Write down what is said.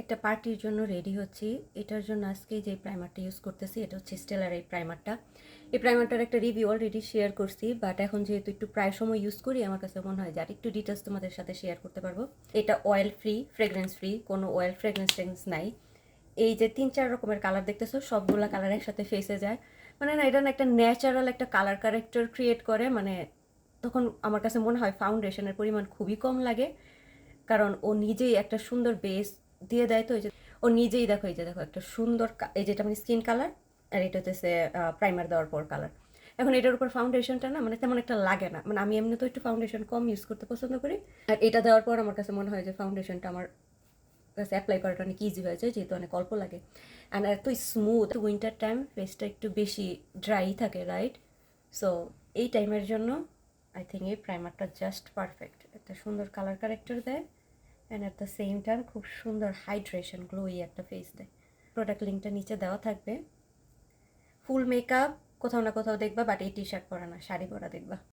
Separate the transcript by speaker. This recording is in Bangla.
Speaker 1: একটা পার্টির জন্য রেডি হচ্ছি। এটার জন্য আজকে যে প্রাইমারটা ইউজ করতেছি, এটা হচ্ছে স্টেলার এই প্রাইমারটা এই প্রাইমারটার একটা রিভিউ অলরেডি শেয়ার করছি বাট এখন যেহেতু একটু প্রায় সময় ইউজ করি, আমার কাছে মনে হয় যে আর একটু ডিটেলস তোমাদের সাথে শেয়ার করতে পারব। এটা অয়েল ফ্রি ফ্রেগরেন্স ফ্রি কোনো অয়েল ফ্রেগরেন্স ট্রেগরেন্স নাই। এই যে তিন চার রকমের কালার দেখতেছো, সবগুলো কালার একসাথে ফেসে যায়। মানে না, এটা না একটা ন্যাচারাল একটা কালার ক্যারেক্টার ক্রিয়েট করে মানে তখন আমার কাছে মনে হয় ফাউন্ডেশনের পরিমাণ খুবই কম লাগে। কারণ ও নিজেই একটা সুন্দর বেস দিয়ে দেয় তো, এই যে ও নিজেই দেখো, এই যে দেখো, একটা সুন্দর এই যেটা মানে স্কিন কালার আর এটা হচ্ছে প্রাইমার দেওয়ার পর কালার এখন এটার উপর ফাউন্ডেশনটা না মানে তেমন একটা লাগে না। মানে আমি এমনি তো একটু ফাউন্ডেশন কম ইউজ করতে পছন্দ করি। আর এটা দেওয়ার পর আমার কাছে মনে হয় যে ফাউন্ডেশনটা আমার কাছে অ্যাপ্লাই করাটা অনেক ইজি হয়ে যায়, যেহেতু অনেক অল্প লাগে। অ্যান্ড এত স্মুথ উইন্টার টাইম ফেসটা একটু বেশি ড্রাই থাকে রাইট সো এই টাইমের জন্য আই থিঙ্ক এই প্রাইমারটা জাস্ট পারফেক্ট একটা সুন্দর কালার কারেক্টার দেয়। And at the same time খুব সুন্দর হাইড্রেশন গ্লোই একটা ফেস দেয়। প্রোডাক্ট লিঙ্কটা নিচে দেওয়া থাকবে। ফুল মেকআপ কোথাও না কোথাও দেখবা বাট এই টি শার্ট পরা না, শাড়ি পরা দেখবা।